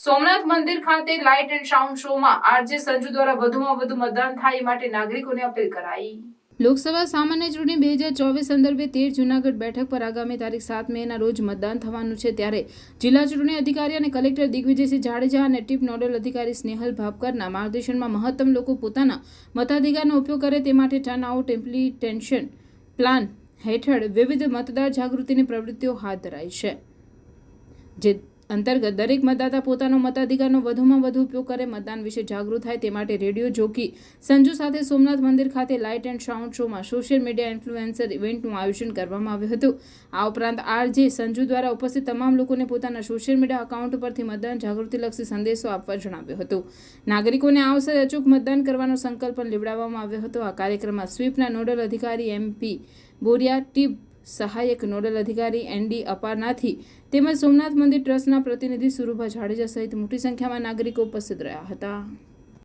સોમનાથ મંદિર ખાતે light and sound શોમાં આરજે સંજુ દ્વારા વધુમાં વધુ મતદાન થાય માટે નાગરિકોને અપીલ કરાઈ. લોકસભા સામાન્ય ચૂંટણી બે હજાર ચોવીસ સંદર્ભે તેર જૂનાગઢ બેઠક પર આગામી તારીખ સાત મેના રોજ મતદાન થવાનું છે ત્યારે જિલ્લા ચૂંટણી અધિકારી અને કલેક્ટર દિગ્વિજયસિંહ જાડેજા અને ટીપ નોડલ અધિકારી સ્નેહલ ભાપકરના માર્ગદર્શનમાં મહત્તમ લોકો પોતાના મતાધિકારનો ઉપયોગ કરે તે માટે ટર્ન આઉટ પ્લાન હેઠળ વિવિધ મતદાર જાગૃતિની પ્રવૃત્તિઓ હાથ ધરાઈ છે. જે અંતર્ગત દરેક મતદાતા પોતાનો મતાધિકારનો વધુમાં વધુ ઉપયોગ કરે, મતદાન વિશે જાગૃત થાય તે માટે રેડિયો જોકી સંજુ સાથે સોમનાથ મંદિર ખાતે લાઇટ એન્ડ સાઉન્ડ શોમાં સોશિયલ મીડિયા ઇન્ફ્લુએન્સર ઇવેન્ટનું આયોજન કરવામાં આવ્યું હતું. આ ઉપરાંત આરજે સંજુ દ્વારા ઉપસ્થિત તમામ લોકોને પોતાના સોશિયલ મીડિયા અકાઉન્ટ પરથી મતદાન જાગૃતિલક્ષી સંદેશો આપવા જણાવ્યું હતું. નાગરિકોને આ અવસરે અચૂક મતદાન કરવાનો સંકલ્પ પણ લેવડાવવામાં આવ્યો હતો. આ કાર્યક્રમમાં સ્વીપના નોડલ અધિકારી એમપી બોરિયા ટીપ સહાયક નોડલ અધિકારી એનડી અપારનાથી તેમજ સોમનાથ મંદિર ટ્રસ્ટના પ્રતિનિધિ સુરુભા જાડેજા સહિત મોટી સંખ્યામાં નાગરિકો ઉપસ્થિત રહ્યા હતા.